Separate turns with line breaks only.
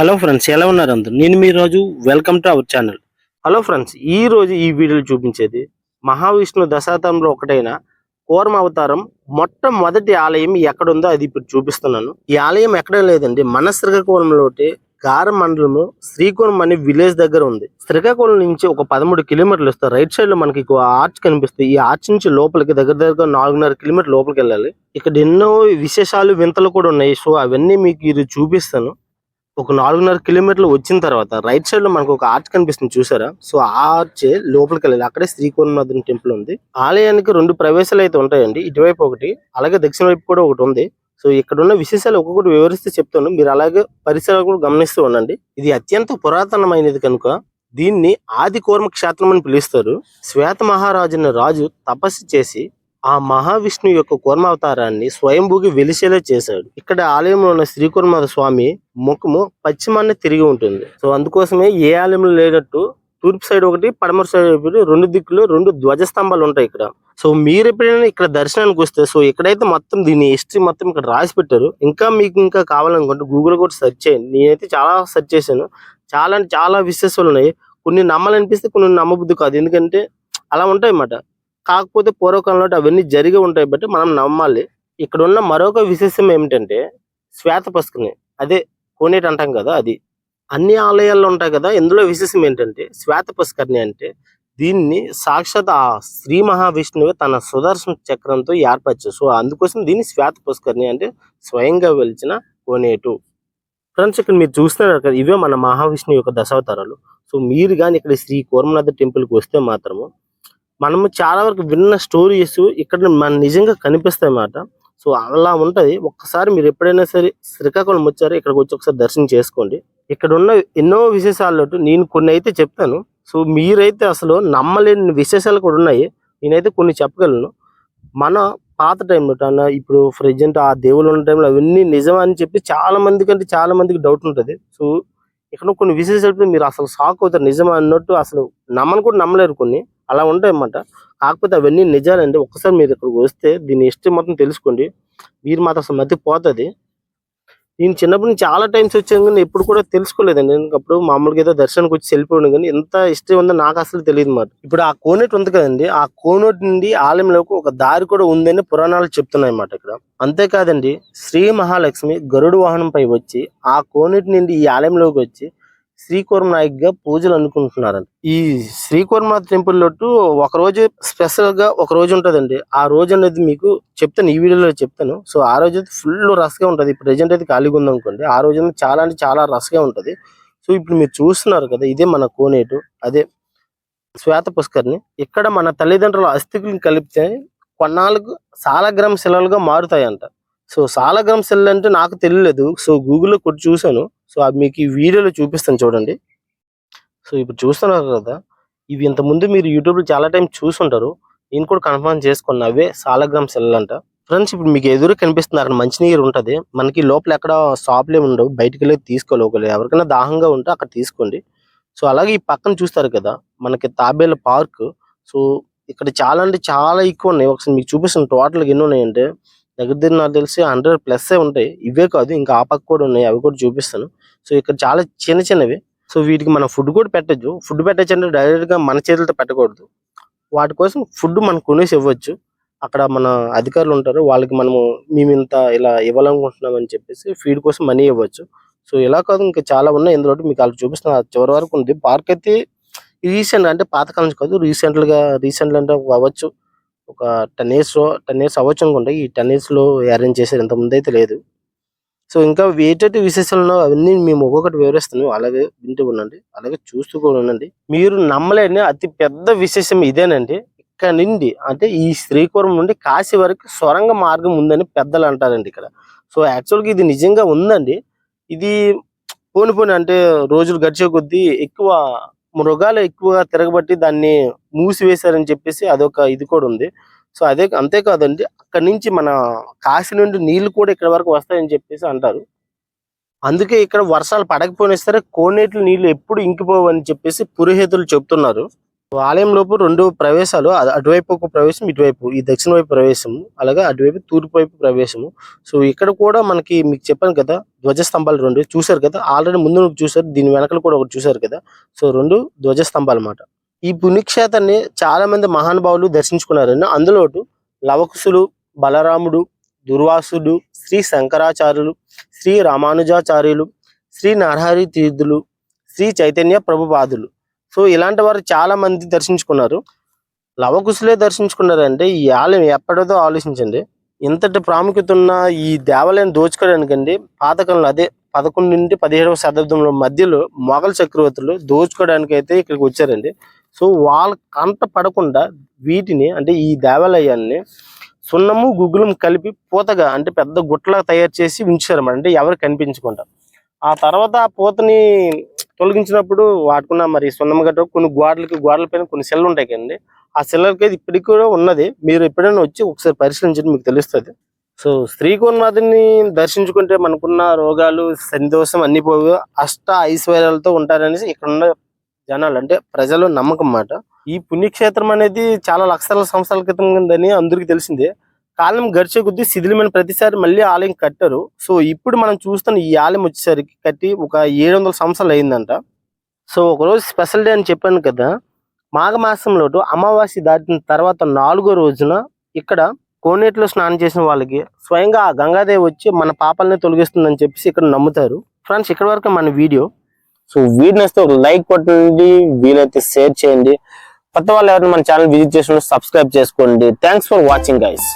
Hello friends ఎలా ఉన్నారు అందరు? నేను మీ రోజు welcome to our channel. Hello friends ఈ రోజు ఈ వీడియోలో చూపించేది మహావిష్ణు దశాతంలో ఒకటైన కూర్మ అవతారం మొట్టమొదటి ఆలయం ఎక్కడ ఉందో అది ఇప్పుడు చూపిస్తున్నాను. ఈ ఆలయం ఎక్కడ లేదండి మన శ్రీకాకుళంలోటి గార మండలము శ్రీకోణం అనే విలేజ్ దగ్గర ఉంది. శ్రీకాకుళం నుంచి ఒక పదమూడు కిలోమీటర్లు ఇస్తారు రైట్ సైడ్లో మనకి ఆర్చ్ కనిపిస్తుంది. ఈ ఆర్చ్ నుంచి లోపలికి దగ్గర దగ్గర నాలుగున్నర కిలోమీటర్ లోపలికి వెళ్ళాలి. ఇక్కడ ఎన్నో విశేషాలు వింతలు కూడా ఉన్నాయి. సో అవన్నీ మీకు ఇది చూపిస్తాను. ఒక నాలుగున్నర కిలోమీటర్లు వచ్చిన తర్వాత రైట్ సైడ్లో మనకు ఒక ఆర్చ్ కనిపిస్తుంది చూసారా? సో ఆ ఆర్చ్ లోపలికి వెళ్ళాలి. అక్కడే శ్రీకోణనాథుని టెంపుల్ ఉంది. ఆలయానికి రెండు ప్రవేశాలు అయితే ఉంటాయండి. ఇటువైపు ఒకటి అలాగే దక్షిణ వైపు కూడా ఒకటి ఉంది. సో ఇక్కడ ఉన్న విశేషాలు ఒక్కొక్కటి వివరిస్తే చెప్తాను. మీరు అలాగే పరిసరాలు కూడా గమనిస్తూ ఉండండి. ఇది అత్యంత పురాతనమైనది కనుక దీన్ని ఆది కూర్మ క్షేత్రం అని పిలుస్తారు. శ్వేత మహారాజుని రాజు తపస్సు చేసి ఆ మహావిష్ణు యొక్క కూర్మావతారాన్ని స్వయంభూకి వెలిసేలా చేశాడు. ఇక్కడ ఆలయంలో ఉన్న శ్రీకూర్మాద స్వామి ముఖము పశ్చిమాన్ని తిరిగి ఉంటుంది. సో అందుకోసమే ఏ ఆలయంలో లేనట్టు తూర్పు సైడ్ ఒకటి పడమర సైడ్ ఒకటి రెండు దిక్కులు రెండు ధ్వజస్తంభాలు ఉంటాయి ఇక్కడ. సో మీరు ఎప్పుడైనా ఇక్కడ దర్శనానికి వస్తే సో ఇక్కడైతే మొత్తం దీని హిస్టరీ మొత్తం ఇక్కడ రాసి పెట్టారు. ఇంకా మీకు ఇంకా కావాలనుకుంటే గూగుల్ కూడా సెర్చ్ చేయండి. నేనైతే చాలా సెర్చ్ చేశాను. చాలా చాలా విశేషాలు ఉన్నాయి. కొన్ని నమ్మాలనిపిస్తే కొన్ని నమ్మబుద్ధి కాదు. ఎందుకంటే అలా ఉంటాయి అన్నమాట. కాకపోతే పూర్వకాలంలో అవన్నీ జరిగి ఉంటాయి. బట్టి మనం నమ్మాలి. ఇక్కడ ఉన్న మరొక విశేషం ఏమిటంటే శ్వేత పసుకుని అదే కోనేటి అంటాం కదా అది. అన్ని ఆలయాల్లో ఉంటాయి కదా. ఇందులో విశేషం ఏంటంటే శ్వేత పుష్కరిణి అంటే దీన్ని సాక్షాత్ ఆ శ్రీ మహావిష్ణువు తన సుదర్శన చక్రంతో ఏర్పరచు సో అందుకోసం దీన్ని శ్వేత పుష్కరిణి అంటే స్వయంగా వెలిచిన కోనేటు. ఫ్రెండ్స్ ఇక్కడ మీరు చూస్తున్నారు కదా ఇవే మన మహావిష్ణువు యొక్క దశావతారాలు. సో మీరు కానీ ఇక్కడ శ్రీ కోరమనాథ టెంపుల్కి వస్తే మాత్రము మనము చాలా వరకు విన్న స్టోరీస్ ఇక్కడ మన నిజంగా కనిపిస్తాయి అన్నమాట. సో అలా ఉంటది. ఒక్కసారి మీరు ఎప్పుడైనా సరే శ్రీకాకుళం వచ్చారో ఇక్కడికి వచ్చి ఒకసారి దర్శనం చేసుకోండి. ఇక్కడ ఉన్న ఎన్నో విశేషాలు నేను కొన్ని అయితే చెప్తాను. సో మీరైతే అసలు నమ్మలేని విశేషాలు కూడా ఉన్నాయి. నేనైతే కొన్ని చెప్పగలను. మన పాత టైంలో అన్న ఇప్పుడు ప్రజెంట్ ఆ దేవుళ్ళు ఉన్న టైంలో అవన్నీ నిజం అని చెప్పి చాలా మందికి అంటే చాలా మందికి డౌట్ ఉంటది. సో ఇక్కడ కొన్ని విశేషాలు మీరు అసలు షాక్ అవుతారు. నిజం అన్నట్టు అసలు నమ్మని కూడా నమ్మలేరు కొన్ని. అలా ఉంటాయి అన్నమాట కాకపోతే అవన్నీ నిజాలండి. ఒక్కసారి మీరు ఇక్కడికి వస్తే దీని హిస్టరీ మొత్తం తెలుసుకోండి. మీరు మాత్రం అసలు మధ్య పోతుంది నేను చిన్నప్పటి నుంచి చాలా టైమ్స్ వచ్చాను కానీ ఎప్పుడు కూడా తెలుసుకోలేదండి. నేను అప్పుడు మామూలుగా ఏదో దర్శనానికి వచ్చి వెళ్ళిపోయాను కానీ ఎంత హిస్టరీ ఉందో నాకు అసలు తెలియదు మాట ఇప్పుడు ఆ కోనేటి ఉంది కదండి. ఆ కోనేటి నుండి ఆలయంలోకి ఒక దారి కూడా ఉందని పురాణాలు చెప్తున్నాయి అన్నమాట ఇక్కడ. అంతేకాదండి శ్రీ మహాలక్ష్మి గరుడు వాహనంపై వచ్చి ఆ కోనేటి నుండి ఈ ఆలయంలోకి వచ్చి శ్రీకూర్మ నాయక్గా పూజలు అనుకుంటున్నారండి ఈ శ్రీకూర్మనాథ్ టెంపుల్ లోటు ఒక రోజు స్పెషల్గా ఒక రోజు ఉంటదండి. ఆ రోజు అనేది మీకు చెప్తాను ఈ వీడియోలో చెప్తాను. సో ఆ రోజు అయితే ఫుల్ రష్గా ఉంటుంది ప్రెజెంట్ అయితే ఖాళీగా ఉంది అనుకోండి. ఆ రోజు చాలా అంటే చాలా రష్గా ఉంటది. సో ఇప్పుడు మీరు చూస్తున్నారు కదా ఇదే మన కోనేటు అదే శ్వేత పుష్కర్ని ఇక్కడ మన తల్లిదండ్రుల అస్థికులను కలిపితే కొన్నాళ్ళకు సాలగ్రామ శిలలుగా మారుతాయంట. సో సాలగ్రామ శిలలు అంటే నాకు తెలియలేదు. సో గూగుల్లో కొట్టి చూశాను. సో అది మీకు ఈ వీడియోలో చూపిస్తాను చూడండి. సో ఇప్పుడు చూస్తున్నారు కదా ఇవి ఇంత ముందు మీరు యూట్యూబ్లో చాలా టైం చూసుంటారు. నేను కూడా కన్ఫర్మ్ చేసుకున్న అవే సాలగ్రామ్ సెల్ అంట. ఫ్రెండ్స్ ఇప్పుడు మీకు ఎదురు కనిపిస్తున్నారు అక్కడ మంచినీరు ఉంటది. మనకి లోపల ఎక్కడ షాప్లే ఉండవు. బయటికి వెళ్ళి తీసుకోలేవు ఎవరికైనా దాహంగా ఉంటే అక్కడ తీసుకోండి. సో అలాగే ఈ పక్కన చూస్తారు కదా మనకి తాబేల పార్క్. సో ఇక్కడ చాలా అంటే చాలా ఎక్కువ ఉన్నాయి. ఒకసారి మీకు చూపిస్తున్న టోటల్ ఎన్ని ఉన్నాయంటే దగ్గర దగ్గర నాకు తెలిసి హండ్రెడ్ ప్లస్ ఉంటాయి. ఇవే కాదు ఇంకా ఆ పక్క కూడా ఉన్నాయి. అవి కూడా చూపిస్తాను. సో ఇక్కడ చాలా చిన్న చిన్నవి. సో వీటికి మనం ఫుడ్ కూడా పెట్టచ్చు. ఫుడ్ పెట్టచ్చు అంటే డైరెక్ట్గా మన చేతులతో పెట్టకూడదు. వాటి కోసం ఫుడ్ మనం కొనేసి ఇవ్వచ్చు. అక్కడ మన అధికారులు ఉంటారు. వాళ్ళకి మనము మేము ఇంత ఇలా ఇవ్వాలనుకుంటున్నాం అని చెప్పేసి ఫీడ్ కోసం మనీ ఇవ్వచ్చు. సో ఇలా కాదు ఇంకా చాలా ఉన్నాయి. ఇందులో మీకు వాళ్ళు చూపిస్తున్న చివరి వరకు ఉంది. పార్క్ అయితే రీసెంట్ అంటే పాతకాలం నుంచి కాదు రీసెంట్గా రీసెంట్ అంటే అవ్వచ్చు. ఒక టెన్ ఇయర్స్ టెన్ ఇయర్స్ అవ్వచ్చు అనుకుంటా. ఈ టెన్ ఇయర్స్లో అరేంజ్ చేశారు. ఇంత ముందు అయితే లేదు. సో ఇంకా ఏటైతే విశేషాలు ఉన్నాయో అవన్నీ మేము ఒక్కొక్కటి వివరిస్తాను అలాగే వింటూ ఉండండి. అలాగే చూస్తూ కూడా ఉండండి. మీరు నమ్మలేని అతి పెద్ద విశేషం ఇదేనండి. ఇక్కడ నుండి అంటే ఈ శ్రీకాకుళం నుండి కాశీ వరకు సొరంగ మార్గం ఉందని పెద్దలు అంటారండి ఇక్కడ. సో యాక్చువల్గా ఇది నిజంగా ఉందండి. ఇది పోని పోని అంటే రోజులు గడిచే కొద్దీ ఎక్కువ మృగాలు ఎక్కువగా తిరగబట్టి దాన్ని మూసివేశారని చెప్పేసి అదొక ఇది కూడా ఉంది. సో అదే అంతేకాదండి అక్కడి నుంచి మన కాశీ నుండి నీళ్ళు కూడా ఇక్కడ వరకు వస్తాయని చెప్పేసి అంటారు. అందుకే ఇక్కడ వర్షాలు పడకపోయినా సరే కోనేటి నీళ్ళు ఎప్పుడు ఇంకిపోవని చెప్పేసి పురోహితులు చెప్తున్నారు. ఆలయం లోపు రెండు ప్రవేశాలు అటువైపు ఒక ప్రవేశం ఇటువైపు ఈ దక్షిణ వైపు ప్రవేశం అలాగే అటువైపు తూర్పు వైపు ప్రవేశము. సో ఇక్కడ కూడా మనకి మీకు చెప్పాను కదా ధ్వజస్తంభాలు రెండు చూశారు కదా ఆల్రెడీ ముందు చూశారు దీని వెనకలు కూడా ఒకటి చూశారు కదా. సో రెండు ధ్వజస్తంభాలు అన్నమాట. ఈ పుణ్యక్షేత్రాన్ని చాలా మంది మహానుభావులు దర్శించుకున్నారండి అందులో లవకుశులు బలరాముడు దుర్వాసుడు శ్రీ శంకరాచార్యులు శ్రీ రామానుజాచార్యులు శ్రీ నరహరి తీర్థులు శ్రీ చైతన్య ప్రభుపాదులు. సో ఇలాంటి వారు చాలా మంది దర్శించుకున్నారు. లవకుశులే దర్శించుకున్నారంటే ఈ ఆలయం ఎప్పటిదో ఆలోచించండి. ఇంతటి ప్రాముఖ్యత ఉన్న ఈ దేవాలయం దోచుకోవడానికండి పాతకాలంలో అదే పదకొండు నుండి పదిహేడవ శతాబ్దంలో మధ్యలో మొఘల్ చక్రవర్తులు దోచుకోవడానికి అయితే ఇక్కడికి వచ్చారండి. సో వాళ్ళ కంట పడకుండా వీటిని అంటే ఈ దేవాలయాన్ని సున్నము గుగ్గులం కలిపి పూతగా అంటే పెద్ద గుట్టలా తయారు చేసి ఉంచారన్నమాట అంటే ఎవరు కనిపించకుండా. ఆ తర్వాత ఆ పూతని తొలగించినప్పుడు వాడుకున్న మరి సున్నం గట్ట కొన్ని గోడలకి గోడల పైన కొన్ని సెల్లు ఉంటాయి కదండి. ఆ సెల్లకి అయితే ఇప్పటికి కూడా ఉన్నది. మీరు ఎప్పుడైనా వచ్చి ఒకసారి పరిశీలించండి మీకు తెలుస్తుంది. సో శ్రీకోణనాథుని దర్శించుకుంటే మనకున్న రోగాలు సంతోషం అన్ని పోవు. అష్ట ఐశ్వర్యాలతో ఉంటారనేసి ఇక్కడ ఉన్న జనాలు అంటే ప్రజలు నమ్మకం మాట ఈ పుణ్యక్షేత్రం అనేది చాలా లక్షల సంవత్సరాల క్రితం ఉందని అందరికీ తెలిసిందే. కాలం గడిచే కొద్దీ శిథిలమైన ప్రతిసారి మళ్ళీ ఆలయం కట్టారు. సో ఇప్పుడు మనం చూస్తున్న ఈ ఆలయం వచ్చేసరికి కట్టి ఒక ఏడు వందల సంవత్సరాలు అయిందంట. సో ఒకరోజు స్పెషల్ డే అని చెప్పాను కదా. మాఘమాసంలో అమావాస్య దాటిన తర్వాత నాలుగో రోజున ఇక్కడ కోనేటిలో స్నానం చేసిన వాళ్ళకి స్వయంగా ఆ గంగాదేవి వచ్చి మన పాపాలని తొలగిస్తుందని చెప్పేసి ఇక్కడ నమ్ముతారు. ఫ్రెండ్స్ ఇక్కడ వరకు మన వీడియో. సో వీడినైతే ఒక లైక్ కొట్టండి వీలైతే షేర్ చేయండి. కొత్త వాళ్ళు ఎవరైనా మన ఛానల్ విజిట్ చేసిన సబ్స్క్రైబ్ చేసుకోండి. Thanks for watching guys